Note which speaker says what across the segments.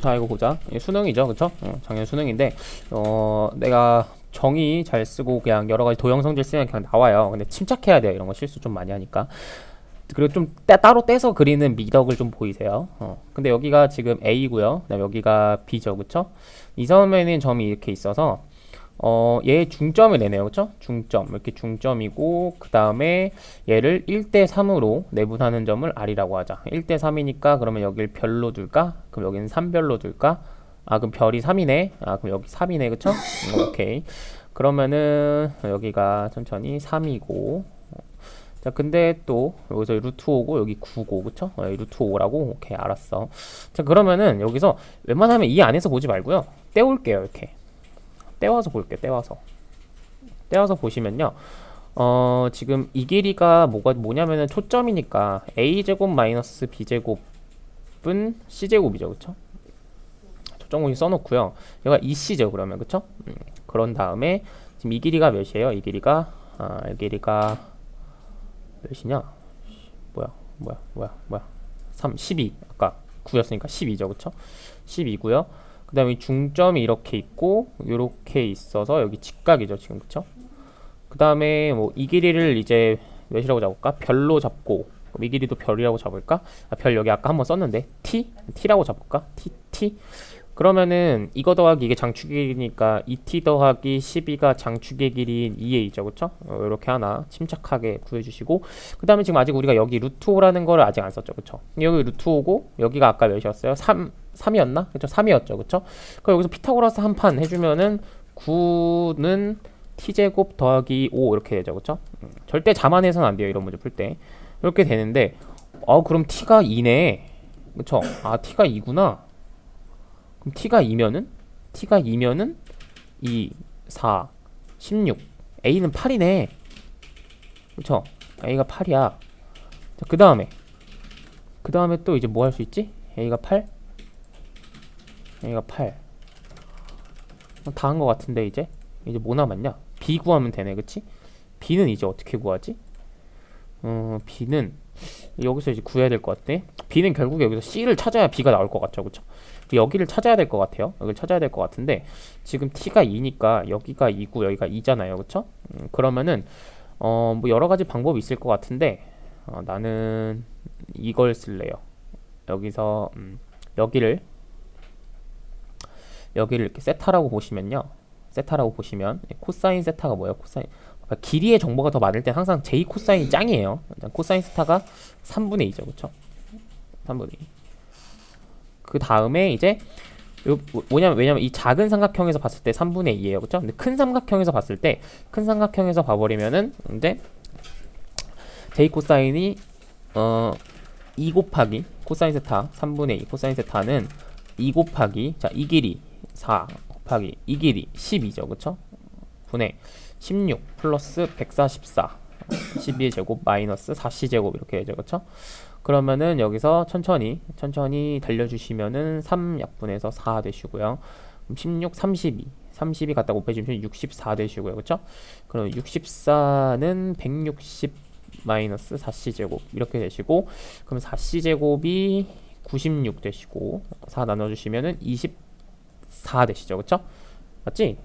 Speaker 1: 자 이거 보자. 이게 수능이죠. 그쵸? 어, 작년 수능인데 어 내가 정의 잘 쓰고 그냥 여러 가지 도형 성질 쓰면 그냥 나와요. 근데 침착해야 돼요. 이런 거 실수 좀 많이 하니까. 그리고 좀 따, 따로 떼서 그리는 미덕을 좀 보이세요. 어 근데 여기가 지금 A고요. 그다음 여기가 B죠. 그쵸? 이 섬에는 점이 이렇게 있어서 어, 얘 중점을 내네요. 그쵸? 중점. 이렇게 중점이고, 그 다음에 얘를 1대 3으로 내분하는 점을 R이라고 하자. 1대 3이니까 그러면 여길 별로 둘까? 그럼 여기는 3별로 둘까? 아, 그럼 별이 3이네. 아, 그럼 여기 3이네. 그쵸? 음, 오케이. 그러면은 여기가 천천히 3이고, 자, 근데 또 여기서 루트 5고 여기 9고 그쵸? 어, 루트 5라고 오케이 알았어. 자, 그러면은 여기서 웬만하면 이 안에서 보지 말고요. 떼올게요 이렇게. 떼와서 볼게요. 떼와서. 떼와서 보시면요. 어, 지금 이 길이가 뭐가 뭐냐면은 초점이니까 a 제곱 마이너스 b 제곱은 c 제곱이죠. 그쵸 초점 공식 써 놓고요. 얘가 2c죠. 그러면 그쵸? 음, 그런 다음에 지금 이 길이가 몇이에요? 이 길이가 아, 이 길이가 몇이냐? 뭐야? 뭐야? 뭐야? 뭐야? 3 12. 아까 9였으니까 12죠. 그쵸 12고요. 그 다음에 중점이 이렇게 있고 이렇게 있어서 여기 직각이죠 지금. 그쵸? 그 다음에 뭐 이 길이를 이제 몇이라고 잡을까? 별로 잡고. 그럼 이 길이도 별이라고 잡을까? 아, 별 여기 아까 한번 썼는데. T? T라고 잡을까? T t? 그러면은 이거 더하기 이게 장축의 길이니까 2t 더하기 12가 장축의 길이인 2a죠 그쵸? 어, 이렇게 하나 침착하게 구해주시고. 그 다음에 지금 아직 우리가 여기 루트 5라는 거를 아직 안 썼죠 그쵸? 여기 루트 5고 여기가 아까 몇이었어요. 3 3이었나? 그쵸 3이었죠. 그쵸? 그럼 여기서 피타고라스 한 판 해주면은 9는 t제곱 더하기 5 이렇게 되죠. 그쵸? 음, 절대 자만해서는 안 돼요 이런 문제 풀 때. 이렇게 되는데 어 그럼 t가 2네. 그쵸? 아 t가 2구나. 그럼 t가 2면은? t가 2면은 2 4 16 a는 8이네. 그쵸? A가 8이야. 그 다음에. 그 다음에 또 이제 뭐 할 수 있지? A가 8 a가 8 다 한 것 같은데 이제? 이제 뭐 남았냐? B 구하면 되네 그치? B는 이제 어떻게 구하지? 어 b는 여기서 이제 구해야 될 것 같아. B는 결국 여기서 c를 찾아야 b가 나올 것 같죠 그쵸? 여기를 찾아야 될 것 같아요. 여기를 찾아야 될 것 같은데 지금 t가 2니까 여기가 2고 여기가 2잖아요 그쵸? 음, 그러면은 어 뭐 여러 가지 방법이 있을 것 같은데 어, 나는 이걸 쓸래요. 여기서 음, 여기를 여기를 이렇게 세타라고 보시면요. 세타라고 보시면 코사인 세타가 뭐예요? 코사인 그러니까 길이의 정보가 더 많을 때 항상 j 코사인이 짱이에요. 코사인 세타가 3분의 2죠. 그렇죠? 3분의 2. 그 다음에 이제 요 뭐냐면 왜냐면 이 작은 삼각형에서 봤을 때 3분의 2예요. 그렇죠? 근데 큰 삼각형에서 봤을 때 큰 삼각형에서 봐 버리면은 이제 j 코사인이 어2 곱하기 코사인 세타 3분의 2 코사인 세타는 2 곱하기 자 이 길이 4 곱하기 이 길이 12죠. 그쵸? 분의 16 플러스 144 12의 제곱 마이너스 4c 제곱 이렇게 되죠. 그쵸? 그러면은 여기서 천천히 천천히 달려주시면은 3 약분해서 4 되시고요. 그럼 16 32 32 갖다 곱해주시면 64 되시고요. 그쵸? 그럼 64는 160 마이너스 4c 제곱 이렇게 되시고 그럼 4c 제곱이 96 되시고 4 나눠주시면은 24 되시죠 그쵸? 맞지?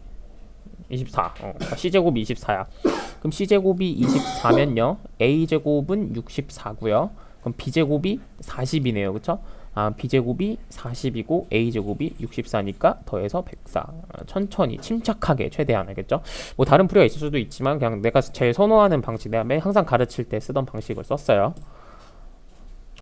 Speaker 1: 24 어, C제곱이 24야 그럼 C제곱이 24면요 A제곱은 64고요 그럼 B제곱이 40이네요 그쵸? 아 B제곱이 40이고 A제곱이 64니까 더해서 104 어, 천천히 침착하게 최대한 알겠죠? 뭐 다른 풀이가 있을 수도 있지만 그냥 내가 제일 선호하는 방식 내가 매 항상 가르칠 때 쓰던 방식을 썼어요